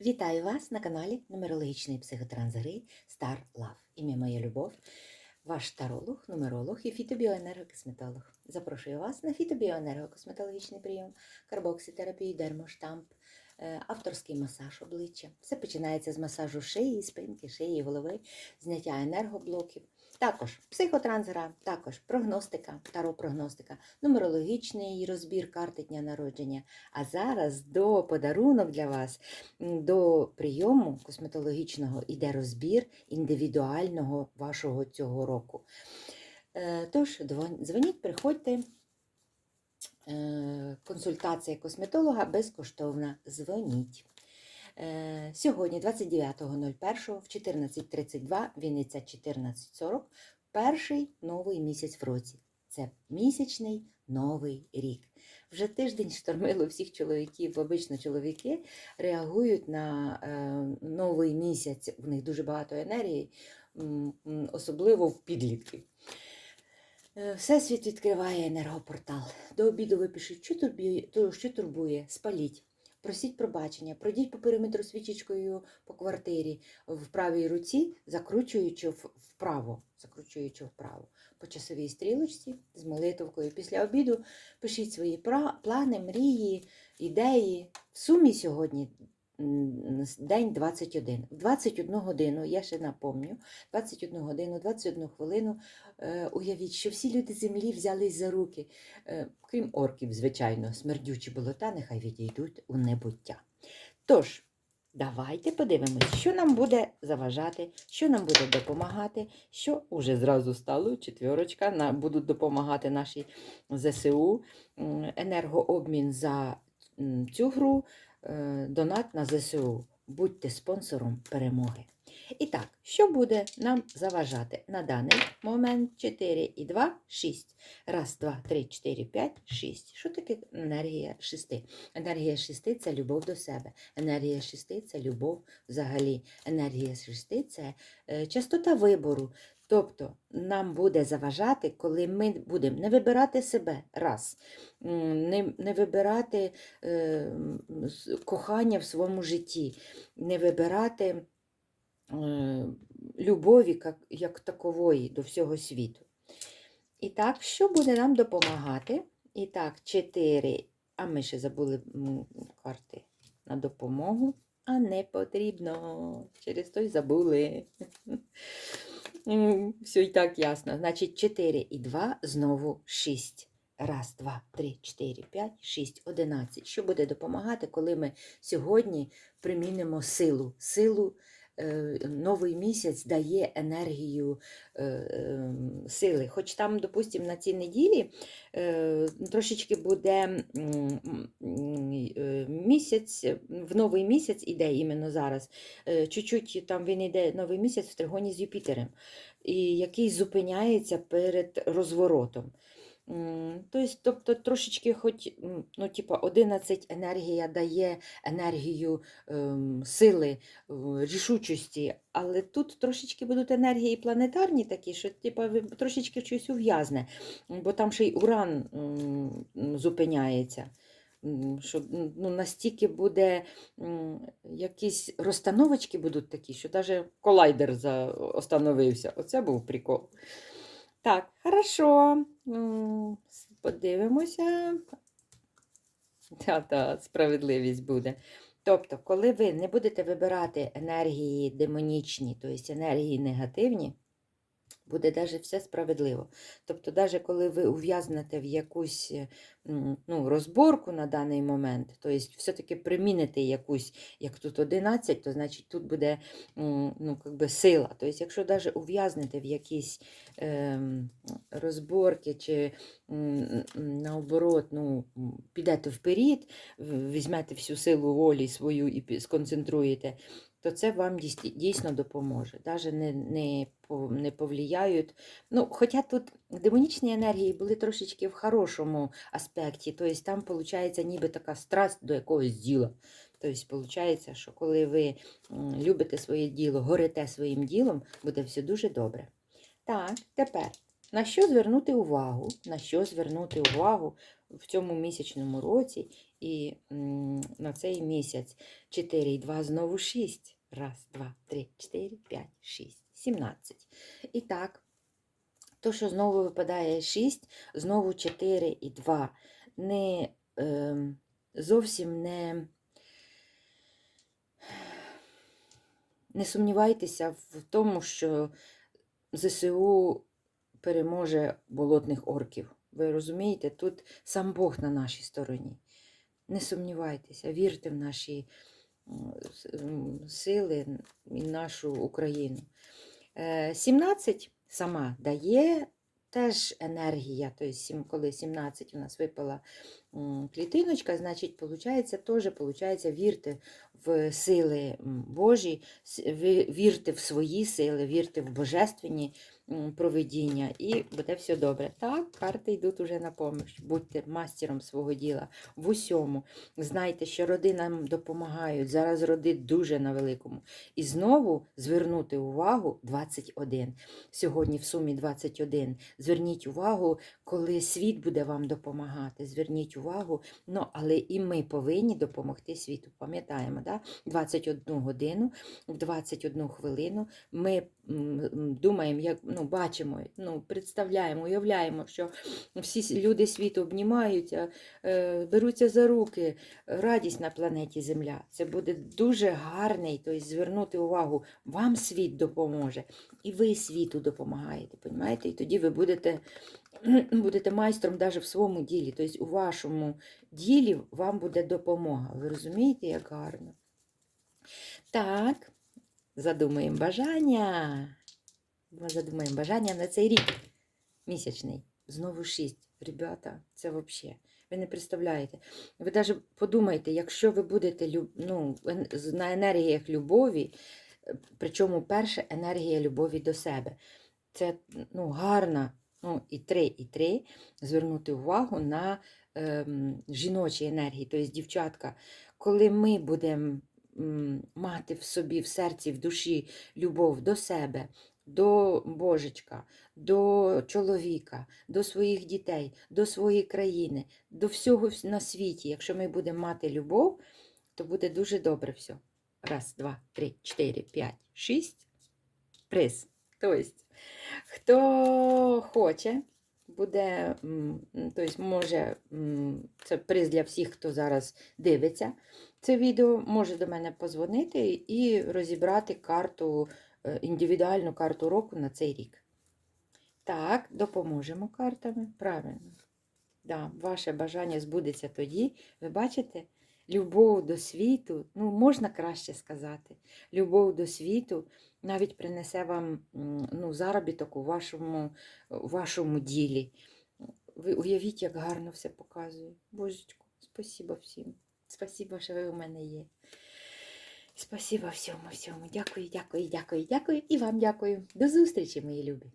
Вітаю вас на каналі нумерологічної психотрансгри Star Love. Ім'я моя любов, ваш таролог, нумеролог і фітобіоенергокосметолог. Запрошую вас на фітобіоенергокосметологічний прийом, карбокситерапію, дермоштамп, е, авторський масаж обличчя. Все починається з масажу шиї, спинки, шиї, голови, зняття енергоблоків. Також психотрансгра, також прогностика, таропрогностика, нумерологічний розбір карти дня народження. А зараз до подарунок для вас, до прийому косметологічного іде розбір індивідуального вашого цього року. Е, Тож, дзвоніть, приходьте. Е, Консультація косметолога безкоштовна. Дзвоніть. Е, Сьогодні, 29.01 в 14.32, Вінниця 14.40, перший новий місяць в році. Це місячний новий рік. Вже тиждень штормило всіх чоловіків. Обично чоловіки реагують на е, новий місяць. В них дуже багато енергії, особливо в підлітків. Е, Всесвіт відкриває енергопортал. До обіду ви пишіть, що турбує, що турбує, спаліть. Просіть пробачення, пройдіть по периметру свічечкою по квартирі в правій руці, закручуючи вправо, закручуючи вправо по часовій стрілочці з молитовкою. Після обіду пишіть свої плани, мрії, ідеї. В сумі сьогодні день 21. В 21 годину, я ще напомню, 21 годину, 21 хвилину е, уявіть, що всі люди землі взялись за руки, е, крім орків, звичайно, смердючі болота нехай відійдуть у небуття. Тож, давайте подивимось, що нам буде заважати, що нам буде допомагати, що уже зразу стало четвірочка, на, будуть допомагати наші ЗСУ, енергообмін за цю гру, донат на ЗСУ. Будьте спонсором перемоги. І так, що буде нам заважати на даний момент 4 і 2, 6. Раз, два, три, чотири, п'ять, шість. Що таке енергія шести? Енергія шести це любов до себе. Енергія шести це любов взагалі. Енергія шести це е, частота вибору. Тобто нам буде заважати, коли ми будемо не вибирати себе раз, не, не вибирати е, кохання в своєму житті, не вибирати е, любові як, як такової до всього світу. І так, що буде нам допомагати? І так, 4, а ми ще забули карти на допомогу, а не потрібно. Через то й забули. Все і так ясно. Значить, 4 і 2, знову 6. Раз, два, три, чотири, п'ять, шість, одинадцять. Що буде допомагати, коли ми сьогодні примінимо силу? Силу новий місяць дає енергію е, е, сили. Хоч там, допустимо, на цій неділі е, трошечки буде е, місяць, в новий місяць іде іменно зараз. Е, Чуть-чуть там він йде новий місяць в тригоні з Юпітером, який зупиняється перед розворотом. Тобто, трошечки, хоч ну, типа 11 енергія дає енергію ем, сили, е, рішучості, але тут трошечки будуть енергії планетарні такі, що типа, ви трошечки щось ув'язне, бо там ще й уран м, м, зупиняється. Що ну, настільки буде якісь розстановочки будуть такі, що навіть колайдер остановився. Оце був прикол. Так, хорошо. Подивимося. Та-та, справедливість буде. Тобто, коли ви не будете вибирати енергії демонічні, тобто енергії негативні, буде навіть все справедливо. Тобто, навіть коли ви ув'язнете в якусь е, ну, розборку на даний момент, тобто все-таки приміните якусь, як тут 11, то значить тут буде ну, би сила. Тобто, якщо навіть ув'язнете в якісь ем, розборки чи наоборот, ну, підете вперед, візьмете всю силу волі свою і сконцентруєте, то це вам дійсно допоможе. Навіть не, не, не повлияють. Ну, хоча тут демонічні енергії були трошечки в хорошому аспекті, тобто там виходить ніби така страсть до якогось діла. Тобто, виходить, що коли ви любите своє діло, горите своїм ділом, буде все дуже добре. Так, тепер на що звернути увагу? На що звернути увагу в цьому місячному році І на цей місяць 4 і 2 знову 6. Раз, два, три, чотири, п'ять, шість, 17. І так, то, що знову випадає 6, знову 4 і 2. Не, ем, зовсім не, не сумнівайтеся в тому, що ЗСУ переможе болотних орків. Ви розумієте, тут сам Бог на нашій стороні. Не сумнівайтеся, вірте в наші сили і нашу Україну. Е, 17 сама дає теж енергія. Тобто, коли 17 у нас випала клітиночка, значить, получається, теж получається, вірте в сили Божі, вірте в свої сили, вірте в божественні м, провидіння, і буде все добре. Так, карти йдуть уже на помощь. Будьте мастером свого діла в усьому. Знайте, що роди нам допомагають. Зараз роди дуже на великому. І знову звернути увагу 21. Сьогодні в сумі 21. Зверніть увагу, коли світ буде вам допомагати. Зверніть увагу, ну, але і ми повинні допомогти світу. Пам'ятаємо, да? 21 годину, в 21 хвилину ми думаємо, як ну, бачимо, ну, представляємо, уявляємо, що всі люди світу обнімаються, е, беруться за руки, радість на планеті Земля. Це буде дуже гарний, тобто звернути увагу, вам світ допоможе, і ви світу допомагаєте, понімаєте? І тоді ви будете, будете майстром навіть в своєму ділі. Тобто у вашому ділі вам буде допомога. Ви розумієте, як гарно? Так, задумаємо бажання. Ми задумаємо бажання на цей рік місячний. Знову шість. Ребята, це взагалі. Ви не представляєте. Ви навіть подумайте, якщо ви будете ну, на енергіях любові, причому перша енергія любові до себе. Це ну, гарна. Ну, і три, і три звернути увагу на ем, жіночі енергії, тобто дівчатка, коли ми будемо мати в собі, в серці, в душі любов до себе, до Божечка, до чоловіка, до своїх дітей, до своєї країни, до всього на світі. Якщо ми будемо мати любов, то буде дуже добре все. Раз, два, три, чотири, п'ять, шість. Приз. Тобто, хто хоче, буде, тобто може, це приз для всіх, хто зараз дивиться це відео, може до мене позвонити і розібрати карту, е, індивідуальну карту року на цей рік. Так, допоможемо картами. Правильно. Да, ваше бажання збудеться тоді. Ви бачите, любов до світу, ну, можна краще сказати, любов до світу навіть принесе вам ну, заробіток у вашому, вашому ділі. Ви уявіть, як гарно все показує. Божечко, спасибо всім. Спасибо, що ви у мене є. Спасибо всьому, всьому. Дякую, дякую, дякую, дякую. І вам дякую. До зустрічі, мої любі.